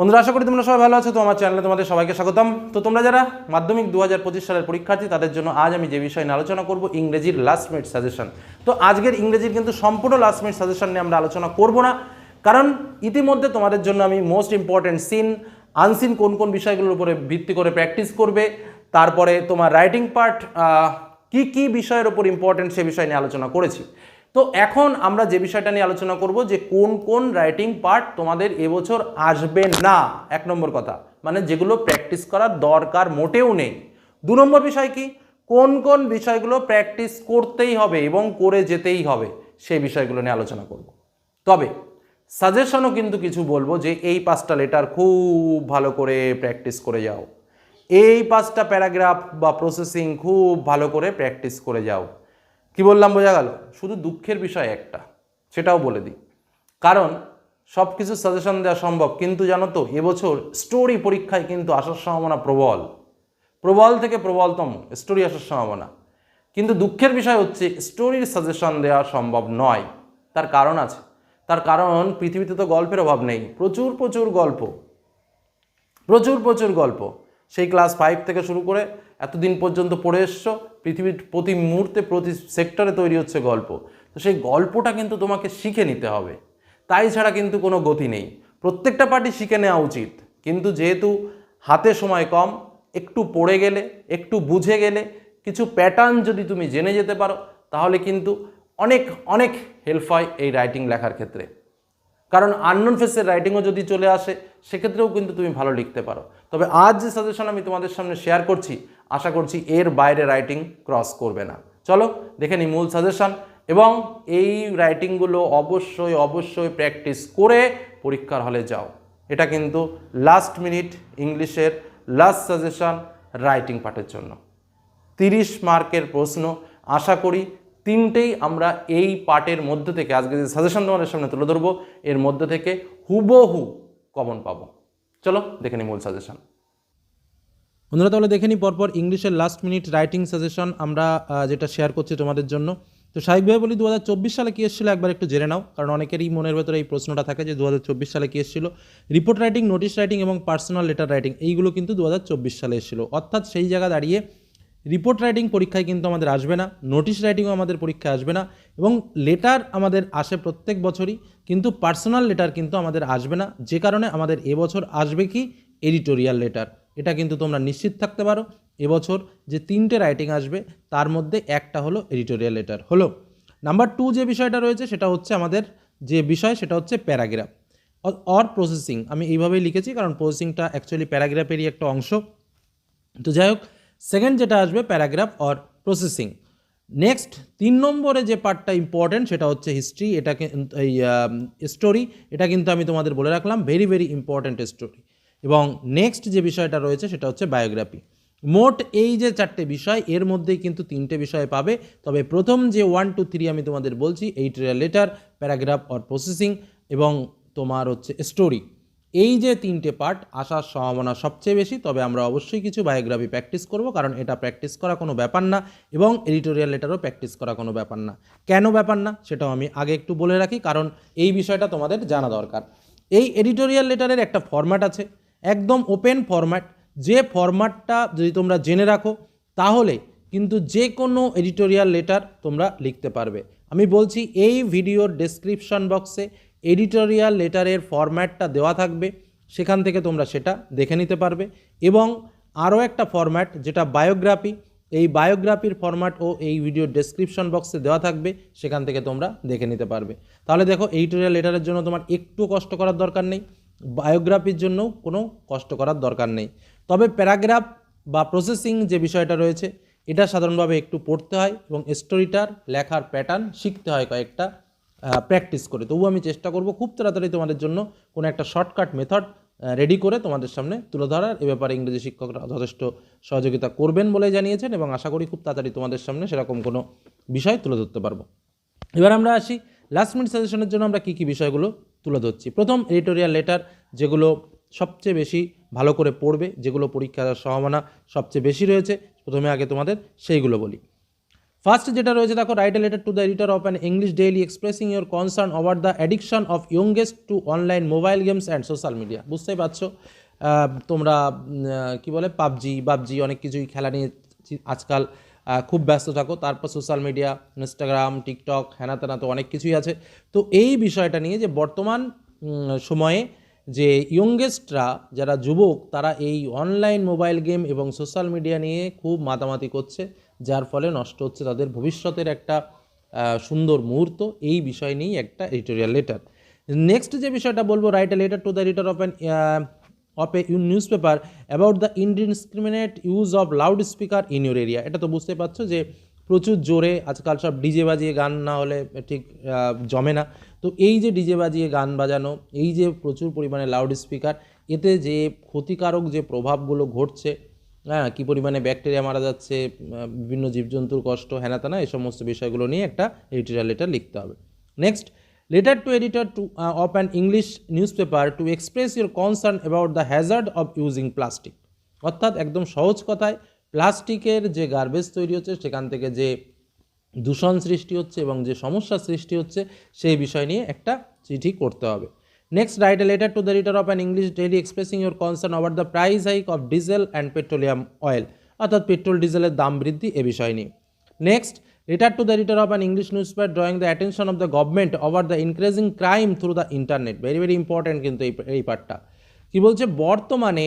বন্ধুরা, আশা করি তোমরা সবাই ভালো আছো। তো আমার চ্যানেলে তোমাদের সবাইকে স্বাগতম। তো তোমরা যারা মাধ্যমিক দু হাজার পঁচিশ সালের পরীক্ষার্থী, তাদের জন্য আজ আমি যে বিষয় নিয়ে আলোচনা করব, ইংরেজির লাস্ট মিনিট সাজেশন তো আজকের ইংরেজির কিন্তু সম্পূর্ণ লাস্ট মিনিট সাজেশন নিয়ে আমরা আলোচনা করব না। কারণ ইতিমধ্যে তোমাদের জন্য আমি মোস্ট ইম্পর্টেন্ট সিন আনসিন কোন কোন বিষয়গুলোর উপরে ভিত্তি করে প্র্যাকটিস করবে। তারপরে তোমার রাইটিং পার্ট কি কি বিষয়ের উপর ইম্পর্টেন্ট সে বিষয় নিয়ে আলোচনা করেছি। তো এখন আমরা যে বিষয়টা নিয়ে আলোচনা করব যে কোন কোন রাইটিং পার্ট তোমাদের এবছর আসবে না, এক নম্বর কথা। মানে যেগুলো প্র্যাকটিস করার দরকার মোটেও নেই। দু নম্বর বিষয় কি? কোন কোন বিষয়গুলো প্র্যাকটিস করতেই হবে এবং করে যেতেই হবে সেই বিষয়গুলো নিয়ে আলোচনা করব। তবে সাজেশনও কিন্তু কিছু বলব যে এই পাঁচটা লেটার খুব ভালো করে প্র্যাকটিস করে যাও। এই পাঁচটা প্যারাগ্রাফ বা প্রসেসিং খুব ভালো করে প্র্যাকটিস করে যাও। কি বললাম, বোঝা গেল? শুধু দুঃখের বিষয় একটা, সেটাও বলে দিই। কারণ সব কিছু সাজেশন দেওয়া সম্ভব, কিন্তু জানো তো, এবছর স্টোরি পরীক্ষায় কিন্তু আসার সম্ভাবনা প্রবল। প্রবল থেকে প্রবলতম স্টোরি আসার সম্ভাবনা। কিন্তু দুঃখের বিষয় হচ্ছে স্টোরির সাজেশন দেওয়া সম্ভব নয়। তার কারণ আছে। তার কারণ, পৃথিবীতে তো গল্পের অভাব নেই। প্রচুর প্রচুর গল্প। প্রচুর প্রচুর গল্প। সেই ক্লাস ফাইভ থেকে শুরু করে এতদিন পর্যন্ত পড়ে এসছো, পৃথিবীর প্রতি মুহূর্তে, প্রতি সেক্টরে তৈরি হচ্ছে গল্প। তো সেই গল্পটা কিন্তু তোমাকে শিখে নিতে হবে। তাই ছাড়া কিন্তু কোনো গতি নেই। প্রত্যেকটা পার্টি শিখে নেওয়া উচিত। কিন্তু যেহেতু হাতে সময় কম, একটু পড়ে গেলে, একটু বুঝে গেলে, কিছু প্যাটার্ন যদি তুমি জেনে যেতে পারো, তাহলে কিন্তু অনেক অনেক হেল্প হয় এই রাইটিং লেখার ক্ষেত্রে। কারণ আননোন ফেসের রাইটিংও যদি চলে আসে, সেক্ষেত্রেও কিন্তু তুমি ভালো লিখতে পারো। তবে আজ যে সাজেশন আমি তোমাদের সামনে শেয়ার করছি, আশা করছি এর বাইরে রাইটিং ক্রস করবে না। চলো, দেখে নিই মূল সাজেশন এবং এই রাইটিংগুলো অবশ্যই অবশ্যই প্র্যাকটিস করে পরীক্ষার হলে যাও। এটা কিন্তু লাস্ট মিনিট ইংলিশের লাস্ট সাজেশন রাইটিং পাঠের জন্য। তিরিশ মার্কের প্রশ্ন, আশা করি তিনটেই আমরা এই পার্টের মধ্যে থেকে, আজকে যে সাজেশন তোমাদের সামনে তুলে ধরবো, এর মধ্যে থেকে হুবহু কমন পাবো। চলো, দেখে নিই মূল সাজেশন বন্ধুরা, তাহলে দেখে নিই পরপর ইংলিশের লাস্ট মিনিট রাইটিং সাজেশন আমরা যেটা শেয়ার করছি তোমাদের জন্য। তো স্বাভাবিকভাবে বলি, দুহাজার চব্বিশ সালে কী এসেছিল? একবার একটু জেনে নাও, কারণ অনেকেরই মনের ভেতরে এই প্রশ্নটা থাকে যে দু হাজার চব্বিশ সালে কী এসেছিল? রিপোর্ট রাইটিং নোটিশ রাইটিং এবং পার্সোনাল লেটার রাইটিং এইগুলো কিন্তু দু হাজার চব্বিশ সালে এসেছিল। অর্থাৎ সেই জায়গা দাঁড়িয়ে রিপোর্ট রাইটিং পরীক্ষায় কিন্তু আমাদের আসবে না নোটিশ রাইটিংও আমাদের পরীক্ষায় আসবে না, এবং লেটার আমাদের আসে প্রত্যেক বছরই, কিন্তু পার্সোনাল লেটার কিন্তু আমাদের আসবে না। যে কারণে আমাদের এবছর আসবে কি? এডিটোরিয়াল লেটার এটা কিন্তু তোমরা নিশ্চিত থাকতে পারো এবছর যে তিনটে রাইটিং আসবে, তার মধ্যে একটা হলো এডিটোরিয়াল লেটার হলো। নাম্বার টু যে বিষয়টা রয়েছে, সেটা হচ্ছে আমাদের যে বিষয়, সেটা হচ্ছে প্যারাগ্রাফ অর প্রসেসিং আমি এইভাবেই লিখেছি, কারণ প্রসেসিংটা অ্যাকচুয়ালি প্যারাগ্রাফেরই একটা অংশ। তো যাই হোক সেকেন্ড যেটা আসবে প্যারাগ্রাফ অর প্রসেসিং নেক্সট তিন নম্বরে যে পার্টটা ইম্পর্টেন্ট সেটা হচ্ছে হিস্ট্রি এটাকে এই স্টোরি এটা কিন্তু আমি তোমাদের বলে রাখলাম ভেরি ভেরি ইম্পর্ট্যান্ট স্টোরি এবং নেক্সট যে বিষয়টা রয়েছে, সেটা হচ্ছে বায়োগ্রাফি মোট এই যে চারটে বিষয়, এর মধ্যেই কিন্তু তিনটে বিষয় পাবে। তবে প্রথম যে ওয়ান টু থ্রি আমি তোমাদের বলছি eight letter paragraph or processing এবং তোমার হচ্ছে স্টোরি এই যে তিনটে পার্ট আসার সম্ভাবনা সবচেয়ে বেশি, তবে আমরা অবশ্যই কিছু বায়োগ্রাফি প্র্যাকটিস করব, কারণ এটা প্র্যাকটিস করা কোনো ব্যাপার না এবং এডিটোরিয়াল লেটারও প্র্যাকটিস করা কোনো ব্যাপার না। কেন ব্যাপার না, সেটাও আমি আগে একটু বলে রাখি, কারণ এই বিষয়টা তোমাদের জানা দরকার। এই এডিটোরিয়াল লেটারের একটা ফরম্যাট আছে, একদম ওপেন ফরম্যাট যে ফরম্যাটটা যদি তোমরা জেনে রাখো, তাহলে কিন্তু যে কোনো এডিটোরিয়াল লেটার তোমরা লিখতে পারবে। আমি বলছি এই ভিডিওর ডেসক্রিপশন বক্সে এডিটোরিয়াল লেটারের ফরম্যাটটা দেওয়া থাকবে, সেখান থেকে তোমরা সেটা দেখে নিতে পারবে। এবং আরও একটা ফরম্যাট, যেটা বায়োগ্রাফি, এই বায়োগ্রাফির ফরম্যাট ও এই ভিডিওর ডেসক্রিপশন বক্সে দেওয়া থাকবে, সেখান থেকে তোমরা দেখে নিতে পারবে। তাহলে দেখো, এডিটোরিয়াল লেটারের জন্য তোমার একটু কষ্ট করার দরকার নেই, বায়োগ্রাফির জন্যও কোনো কষ্ট করার দরকার নেই। তবে প্যারাগ্রাফ বা প্রসেসিং যে বিষয়টা রয়েছে, এটা সাধারণভাবে একটু পড়তে হয় এবং স্টোরিটার, লেখার প্যাটার্ন শিখতে হয় কয়েকটা প্র্যাকটিস করে। তবু আমি চেষ্টা করব খুব তাড়াতাড়ি তোমাদের জন্য কোনো একটা শর্টকাট মেথড রেডি করে তোমাদের সামনে তুলে ধরার। এ ব্যাপারে ইংরেজি শিক্ষকরা যথেষ্ট সহযোগিতা করবেন বলে জানিয়েছেন এবং আশা করি খুব তাড়াতাড়ি তোমাদের সামনে সেরকম কোনো বিষয় তুলে ধরতে পারব। এবার আমরা আসি লাস্ট মিনিট সাজেশনের জন্য আমরা কী কী বিষয়গুলো তুলে ধরছি। প্রথম এডিটোরিয়াল লেটার যেগুলো সবচেয়ে বেশি ভালো করে পড়বে, যেগুলো পরীক্ষার সম্ভাবনা সবচেয়ে বেশি রয়েছে। প্রথমে আগে তোমাদের সেইগুলো বলি। ফার্স্ট যেটা রয়েছে, দেখো write a letter to the editor of an English daily expressing your concern over the addiction of youngest to online mobile games and social media বুঝতেই পারছ? তোমরা কি বলে, পাবজি, বাবজি, অনেক কিছুই খেলা নিয়ে আজকাল খুব ব্যস্ত থাকো। তারপর সোশ্যাল মিডিয়া ইনস্টাগ্রাম টিকটক হ্যানা তেনা তো অনেক কিছুই আছে। তো এই বিষয়টা নিয়ে যে বর্তমান সময়ে যে ইয়ংগেস্টরা যারা যুবক, তারা এই অনলাইন মোবাইল গেম এবং সোশ্যাল মিডিয়া নিয়ে খুব মাতামাতি করছে। যার ফলে নষ্ট হচ্ছে তাদের ভবিষ্যতের একটা সুন্দর মুহূর্ত। এই বিষয় নিয়েই একটা এডিটোরিয়াল লেটার নেক্সট যে বিষয়টা বলব write a letter to the editor of an of a news paper about the indiscriminate use of loud speaker in your area এটা তো বুঝতে পারছ যে প্রচুর জোরে আজকাল সব ডিজে বাজিয়ে গান না হলে ঠিক জমে না। তো এই যে ডিজে বাজিয়ে গান বাজানো, এই যে প্রচুর পরিমাণে লাউড স্পিকার এতে যে ক্ষতিকারক যে প্রভাবগুলো ঘটছে হ্যাঁ কী পরিমাণে ব্যাকটেরিয়া মারা যাচ্ছে বিভিন্ন জীবজন্তুর কষ্ট হেনাতানা এই সমস্ত বিষয়গুলো নিয়ে একটা এডিটোরিয়াল লেটার লিখতে হবে। Next letter to editor to of an English news paper to express your concern about the hazard of using plastic অর্থাৎ একদম সহজ কথায়, প্লাস্টিকের যে গার্বেজ তৈরি হচ্ছে, সেখান থেকে যে দূষণ সৃষ্টি হচ্ছে এবং যে সমস্যা সৃষ্টি হচ্ছে, সেই বিষয় নিয়ে একটা চিঠি করতে হবে। Next write a letter to the editor of an English daily expressing your concern over the price hike of diesel and petroleum oil অর্থাৎ পেট্রোল ডিজেলের দাম বৃদ্ধি এ বিষয় নিয়ে। Next letter to the editor of an English news paper drawing the attention of the government over the increasing crime through the internet very very important কিন্তু এই এই পার্টটা কী বলছে? বর্তমানে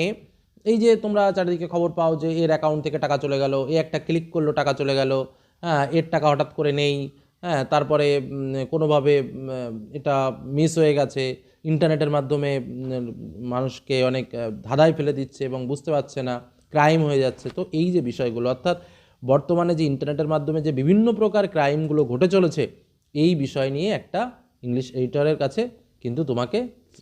এই যে তোমরা চারিদিকে খবর পাও যে এর অ্যাকাউন্ট থেকে টাকা চলে গেল, এ একটা ক্লিক করল, টাকা চলে গেল। হ্যাঁ এর টাকা হঠাৎ করে নেই। হ্যাঁ তারপরে কোনোভাবে এটা মিস হয়ে গেছে ইন্টারনেটের মাধ্যমে মানুষকে অনেক ধাঁধায় ফেলে দিচ্ছে এবং বুঝতে পারছে না ক্রাইম হয়ে যাচ্ছে। তো এই যে বিষয়গুলো, অর্থাৎ বর্তমানে যে ইন্টারনেটের মাধ্যমে যে বিভিন্ন প্রকার ক্রাইমগুলো ঘটে চলেছে, এই বিষয় নিয়ে একটা ইংলিশ এডিটরের কাছে কিন্তু তোমাকে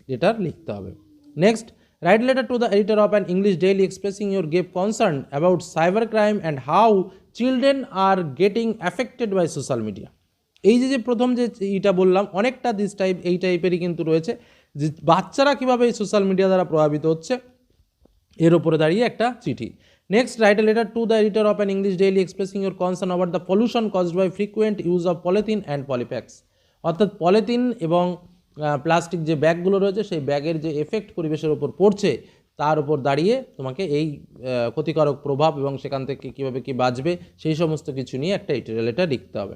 লেটার লিখতে হবে। Next write letter to the editor of an English daily expressing your grave concern about cyber crime and how children are getting affected by social media এই যে যে প্রথম যে এইটা বললাম, অনেকটা দিস টাইপ এই টাইপেরই কিন্তু রয়েছে, যে বাচ্চারা কীভাবে এই সোশ্যাল মিডিয়া দ্বারা প্রভাবিত হচ্ছে, এর উপরে দাঁড়িয়ে একটা চিঠি। Next write a letter to the editor of an English daily expressing your concern over the pollution caused by frequent use of polythene and polypacks অর্থাৎ পলিথিন এবং প্লাস্টিক যে ব্যাগগুলো রয়েছে, সেই ব্যাগের যে এফেক্ট পরিবেশের ওপর পড়ছে, তার উপর দাঁড়িয়ে তোমাকে এই ক্ষতিকারক প্রভাব এবং সেখান থেকে কীভাবে কী বাঁচবে, সেই সমস্ত কিছু নিয়ে একটা এডিটর লেটার লিখতে হবে।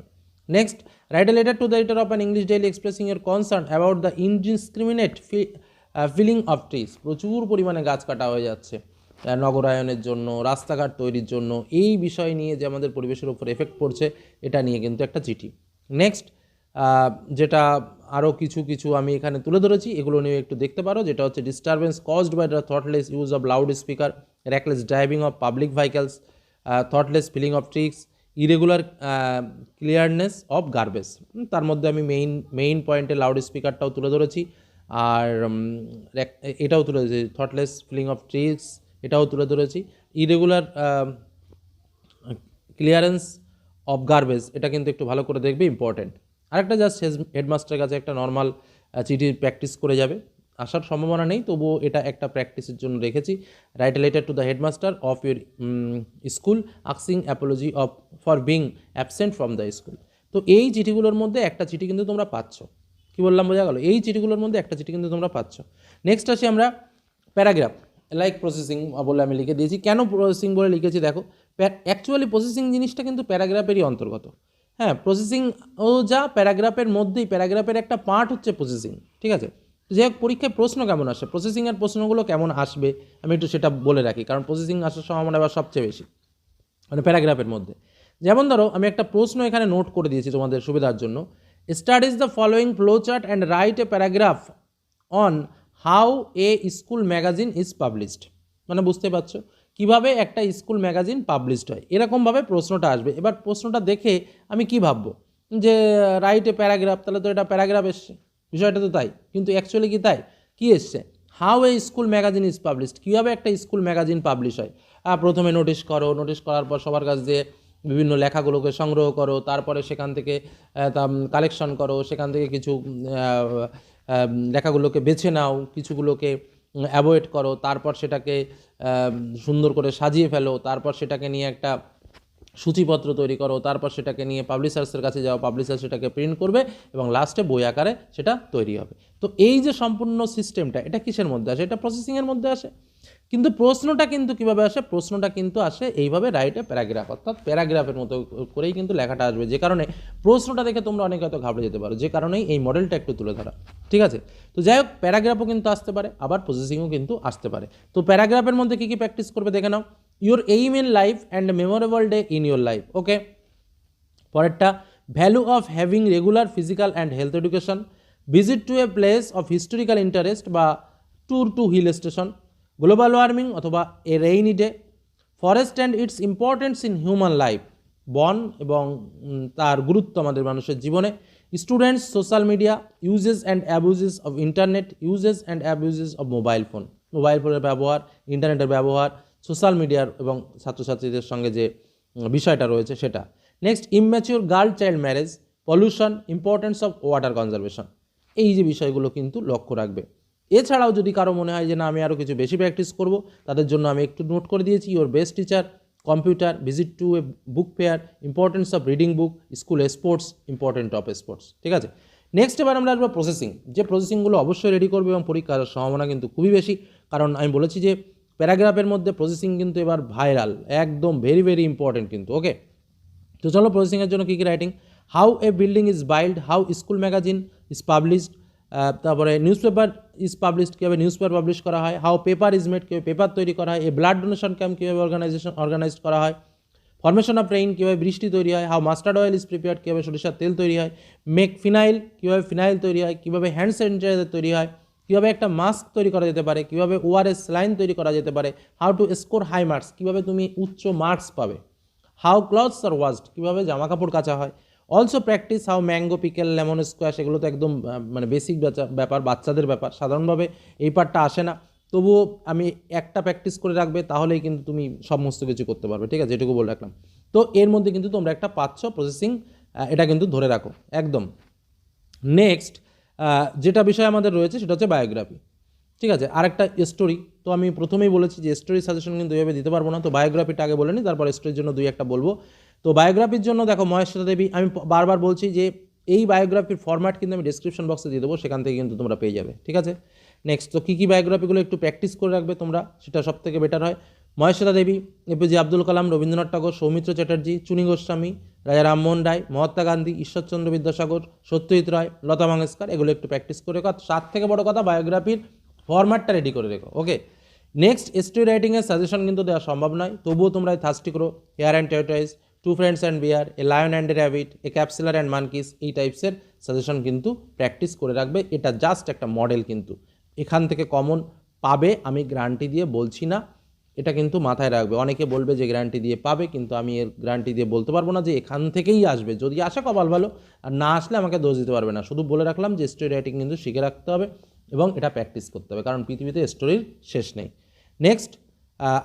Next write a letter to the editor of an English daily expressing your concern about the indiscriminate felling of trees প্রচুর পরিমাণে গাছ কাটা হয়ে যাচ্ছে। নগরায়নের জন্য, রাস্তাঘাট তৈরির জন্য, এই বিষয় নিয়ে যে আমাদের পরিবেশের উপর এফেক্ট পড়ছে, এটা নিয়ে কিন্তু একটা চিঠি। নেক্সট যেটা আরও কিছু কিছু আমি এখানে তুলে ধরেছি, এগুলো নিয়ে একটু দেখতে পারো, যেটা হচ্ছে disturbance caused by the thoughtless use of loud speaker reckless driving of public vehicles thoughtless felling of trees irregular clearance of garbage তার মধ্যে আমি মেইন মেইন পয়েন্টে লাউড স্পিকারটাও তুলে ধরেছি। আর এটাও তুলে ধরেছি থটলেস ফিলিং অফ ট্রিক্স এটাও তুলে ধরেছি। ইরেগুলার ক্লিয়ারেন্স অফ গার্বেজ এটা কিন্তু একটু ভালো করে দেখবে ইম্পর্টেন্ট আরেকটা জাস্ট হেডমাস্টারের কাছে একটা নর্মাল চিঠি প্র্যাকটিস করে যাবে। আসার সম্ভাবনা নেই, তবুও এটা একটা প্র্যাকটিসের জন্য রেখেছি। Write letter to the headmaster of your school আক্সিং apology of for being absent from the school তো এই চিঠিগুলোর মধ্যে একটা চিঠি কিন্তু তোমরা পাচ্ছ। কি বললাম বোঝা গেল? এই চিঠিগুলোর মধ্যে একটা চিঠি কিন্তু তোমরা পাচ্ছ। নেক্সট আসি আমরা প্যারাগ্রাফ লাইক প্রসেসিং বলে আমি লিখে দিয়েছি। কেন প্রসেসিং বলে লিখেছি দেখো? অ্যাকচুয়ালি প্রসেসিং জিনিসটা কিন্তু প্যারাগ্রাফেরই অন্তর্গত। হ্যাঁ প্রসেসিং ও যা, প্যারাগ্রাফের মধ্যেই প্যারাগ্রাফের একটা পার্ট হচ্ছে প্রসেসিং ঠিক আছে? যাই হোক, পরীক্ষায় প্রশ্ন কেমন আসে? প্রসেসিংয়ের প্রশ্নগুলো কেমন আসবে? আমি একটু সেটা বলে রাখি, কারণ প্রসেসিং আসার সম্ভাবনা এবার সবচেয়ে বেশি মানে প্যারাগ্রাফের মধ্যে। যেমন ধরো, আমি একটা প্রশ্ন এখানে নোট করে দিয়েছি তোমাদের সুবিধার জন্য। Studies the following flow chart and write a paragraph on how a school magazine is published মানে বুঝতে পারছ? কীভাবে একটা স্কুল ম্যাগাজিন পাবলিশড হয়? এরকমভাবে প্রশ্নটা আসবে। এবার প্রশ্নটা দেখে আমি কি ভাববো? যে রাইট এ প্যারাগ্রাফ তাহলে তো এটা প্যারাগ্রাফ এসছে। বিষয়টা তো তাই। কিন্তু অ্যাকচুয়ালি কি তাই? কি এসছে? How a school magazine is published কীভাবে একটা স্কুল ম্যাগাজিন পাবলিশ হয়? প্রথমে নোটিশ করো নোটিশ করার পর সবার কাছ দিয়ে বিভিন্ন লেখাগুলোকে সংগ্রহ করো, তারপরে সেখান থেকে কালেকশন করো, সেখান থেকে কিছু লেখাগুলোকে বেছে নাও, কিছুগুলোকে অ্যাভয়েড করো, তারপর সেটাকে সুন্দর করে সাজিয়ে ফেলো, তারপর সেটাকে নিয়ে একটা সূচিপত্র তৈরি করো, তারপর সেটাকে নিয়ে পাবলিশার্সের কাছে যাও পাবলিশার সেটাকে প্রিন্ট করবে এবং লাস্টে বই আকারে সেটা তৈরি হবে। তো এই যে সম্পূর্ণ সিস্টেমটা এটা কিসের মধ্যে আসে? এটা প্রসেসিংয়ের মধ্যে আসে? কিন্তু প্রশ্নটা কিন্তু কীভাবে আসে? প্রশ্নটা কিন্তু আসে এইভাবে রাইটে প্যারাগ্রাফ অর্থাৎ প্যারাগ্রাফের মতো করেই কিন্তু লেখাটা আসবে। যে কারণে প্রশ্নটা দেখে তোমরা অনেক হয়তো ঘাবড়ে যেতে পারো। যে কারণেই এই মডেলটা একটু তুলে ধরা। ঠিক আছে? তো যাই হোক প্যারাগ্রাফও কিন্তু আসতে পারে, আবার প্রসেসিংও কিন্তু আসতে পারে। তো প্যারাগ্রাফের মধ্যে কী কী প্র্যাকটিস করবে দেখে নাও। Your aim in life and memorable day in your life okay পরেরটা value of having regular physical and health education visit to a place of historical interest বা tour to hill station global warming অথবা a rainy day forest and its importance in human life বন এবং তার গুরুত্ব আমাদের মানুষের জীবনে students social media uses and abuses of internet uses and abuses of mobile phone mobile ফোনের ব্যবহার ইন্টারনেটের ব্যবহার সোশ্যাল মিডিয়ার এবং ছাত্রছাত্রীদের সঙ্গে যে বিষয়টা রয়েছে সেটা। Next immature girl child marriage pollution importance of water conservation এই যে বিষয়গুলো কিন্তু লক্ষ্য রাখবে। এছাড়াও যদি কারও মনে হয় যে না, আমি আরও কিছু বেশি প্র্যাকটিস করব, তাদের জন্য আমি একটু নোট করে দিয়েছি your best teacher computer visit to a book fair importance of reading book school sports important of sports ঠিক আছে? নেক্সট এবার আমরা আসব প্রসেসিং যে প্রসেসিংগুলো অবশ্যই রেডি করবে এবং পরীক্ষার সম্ভাবনা কিন্তু খুবই বেশি, কারণ আমি বলেছি যে প্যারাগ্রাফের মধ্যে প্রসেসিং কিন্তু এবার ভাইরাল একদম ভেরি ভেরি ইম্পর্টেন্ট কিন্তু ওকে তো চলো প্রসেসিংয়ের জন্য কী কী writing how a building is build how school magazine is published তারপরে নিউজ পেপার ইজ পাবলিশড কীভাবে নিউজ পেপার পাবলিশ করা হয় হাউ পেপার ইজ মেড কীভাবে পেপার তৈরি করা হয় এ ব্লাড ডোনেশন ক্যাম্প কীভাবে অর্গানাইজেশন অর্গানাইজ করা হয় ফরমেশন অফ রেইন কীভাবে বৃষ্টি তৈরি হয় how mustard oil is prepared কীভাবে সরিষার তেল তৈরি হয় মেক ফিনাইল কীভাবে ফিনাইল তৈরি হয়, কীভাবে হ্যান্ড স্যানিটাইজার তৈরি হয়, কীভাবে একটা মাস্ক তৈরি করা যেতে পারে, কীভাবে ওআরএস লাইন তৈরি করা যেতে পারে how to score high marks কীভাবে তুমি উচ্চ মার্কস পাবে হাউ ক্লথস আর ওয়াশড কীভাবে জামা কাপড় কাচা হয় also practice how mango pickle lemon squash এগুলো তো একদম মানে বেসিক ব্যাপার, বাচ্চাদের ব্যাপার। সাধারণভাবে এই পার্টটা আসে না। তবুও আমি একটা প্র্যাকটিস করে রাখবে, তাহলেই কিন্তু তুমি সমস্ত কিছু করতে পারবে। ঠিক আছে? এটুকু বলে রাখলাম। তো এর মধ্যে কিন্তু তোমরা একটা পাচ্ছ প্রসেসিং এটা কিন্তু ধরে রাখো। একদম। নেক্সট যেটা বিষয় আমাদের রয়েছে, সেটা হচ্ছে বায়োগ্রাফি ঠিক আছে? আরেকটা স্টোরি তো আমি প্রথমেই বলেছি যে স্টোরি সাজেশন কিন্তু এইভাবে দিতে পারব না। তো বায়োগ্রাফিটা আগে বলে নিই তারপর স্টোরির জন্য দুই একটা বলব। তো বায়োগ্রাফির জন্য দেখো মহেশ্বরা দেবী আমি বারবার বলছি যে এই বায়োগ্রাফির ফরম্যাট কিন্তু আমি ডিসক্রিপশন বক্সে দিয়ে দেবো, সেখান থেকে কিন্তু তোমরা পেয়ে যাবে, ঠিক আছে? নেক্সট তো কী কী বায়োগ্রাফিগুলো একটু প্র্যাকটিস করে রাখবে তোমরা, সেটা সব থেকে বেটার হয় মহেশ্বরা দেবী এপিজে আব্দুল কালাম, রবীন্দ্রনাথ ঠাকুর, সৌমিত্র চ্যাটার্জি, চুনি গোস্বামী, রাজা রামমোহন রায়, মহাত্মা গান্ধী, ঈশ্বরচন্দ্র বিদ্যাসাগর, সত্যজিৎ রায়, লতা মঙ্গেশকর, এগুলো একটু প্র্যাকটিস করে রেখো। সাত থেকে বড় কথা বায়োগ্রাফির ফরম্যাটটা রেডি করে রেখো ওকে নেক্সট স্টোরি রাইটিংয়ের সাজেশন কিন্তু দেওয়া সম্ভব নয়, তবুও তোমরা থার্স্টি করো hare and tortoise two friends and bear a lion and a rabbit a cap seller and monkeys এই টাইপসের সাজেশন কিন্তু প্র্যাকটিস করে রাখবে। এটা জাস্ট একটা মডেল কিন্তু। এখান থেকে কমন পাবে, আমি গ্যারান্টি দিয়ে বলছি না। এটা কিন্তু মাথায় রাখবে। অনেকে বলবে যে গ্যারান্টি দিয়ে পাবে, কিন্তু আমি এর গ্যারান্টি দিয়ে বলতে পারব না যে এখান থেকেই আসবে। যদি আসে, কপাল ভালো। আর না আসলে আমাকে দোষ দিতে পারবে না। শুধু বলে রাখলাম যে স্টোরি রাইটিং কিন্তু শিখে রাখতে হবে এবং এটা প্র্যাকটিস করতে হবে, কারণ পৃথিবীতে স্টোরির শেষ নেই। নেক্সট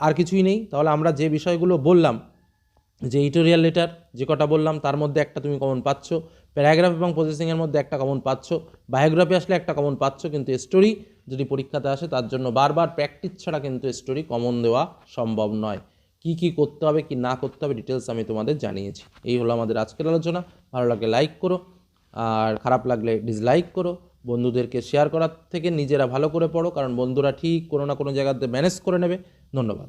আর কিছুই নেই। তাহলে আমরা যে বিষয়গুলো বললাম যে ইটোরিয়াল লেটার যে কটা বললাম, তার মধ্যে একটা তুমি কমন পাচ্ছ। প্যারাগ্রাফ এবং প্রসেসিংয়ের মধ্যে একটা কমন পাচ্ছ। বায়োগ্রাফি আসলে একটা কমন পাচ্ছ, কিন্তু স্টোরি যদি পরীক্ষাতে আসে, তার জন্য বারবার প্র্যাকটিস ছাড়া কিন্তু স্টোরি কমন দেওয়া সম্ভব নয়। কি কি করতে হবে, কি না করতে হবে ডিটেলস আমি তোমাদের জানিয়েছি। এই হলো আমাদের আজকের আলোচনা। ভালো লাগলে লাইক করো, আর খারাপ লাগলে ডিসলাইক করো। বন্ধুদেরকে শেয়ার করার থেকে নিজেরা ভালো করে পড়ো, কারণ বন্ধুরা ঠিক কোনো না কোনো জায়গাতে ম্যানেজ করে নেবে। ধন্যবাদ।